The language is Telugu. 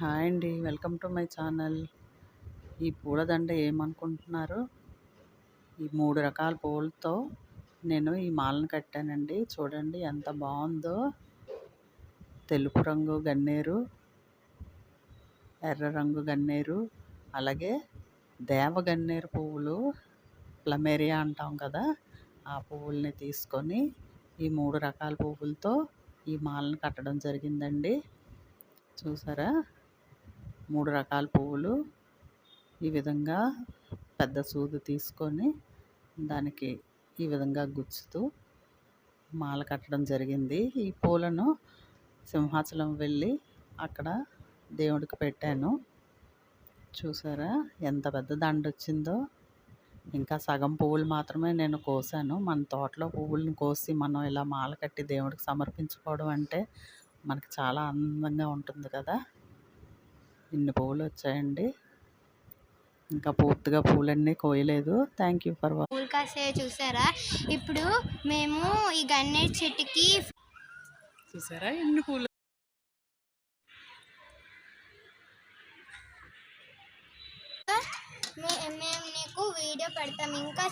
హాయ్ అండి. Welcome to my channel. ఈ పూలదండ ఏమనుకుంటున్నారు? ఈ మూడు రకాల పూలతో నేను ఈ మాలను కట్టానండి. చూడండి ఎంత బాగుందో. తెలుపు రంగు గన్నేరు ఎర్ర రంగు గన్నేరు అలాగే దేవ గన్నేరు పువ్వులు ప్లమేరియా అంటాం కదా ఆ పువ్వుల్ని తీసుకొని ఈ మూడు రకాల పువ్వులతో ఈ మాలను కట్టడం జరిగిందండి. చూసారా? మూడు రకాల పువ్వులు ఈ విధంగా పెద్ద సూది తీసుకొని దానికి ఈ విధంగా గుచ్చుతూ మాల కట్టడం జరిగింది. ఈ పూలను సింహాచలం వెళ్ళి అక్కడ దేవుడికి పెట్టాను. చూసారా ఎంత పెద్ద దండ వచ్చిందో. ఇంకా సగం పువ్వులు మాత్రమే నేను కోసాను. మన తోటలో పువ్వులను కోసి మనం ఇలా మాల కట్టి దేవుడికి సమర్పించుకోవడం అంటే మనకి చాలా ఆనందంగా ఉంటుంది కదా. ఇన్ని పువ్వులు వచ్చాయండి. ఇంకా పూర్తిగా పూలన్నీ కోయలేదు. థ్యాంక్ యూ ఫర్ పూలు కాసే చూసారా? ఇప్పుడు మేము ఈ గన్నేరు చెట్టుకి చూసారా? ఎన్ని పూలు? మేము నీకు వీడియో పెడతాం. ఇంకా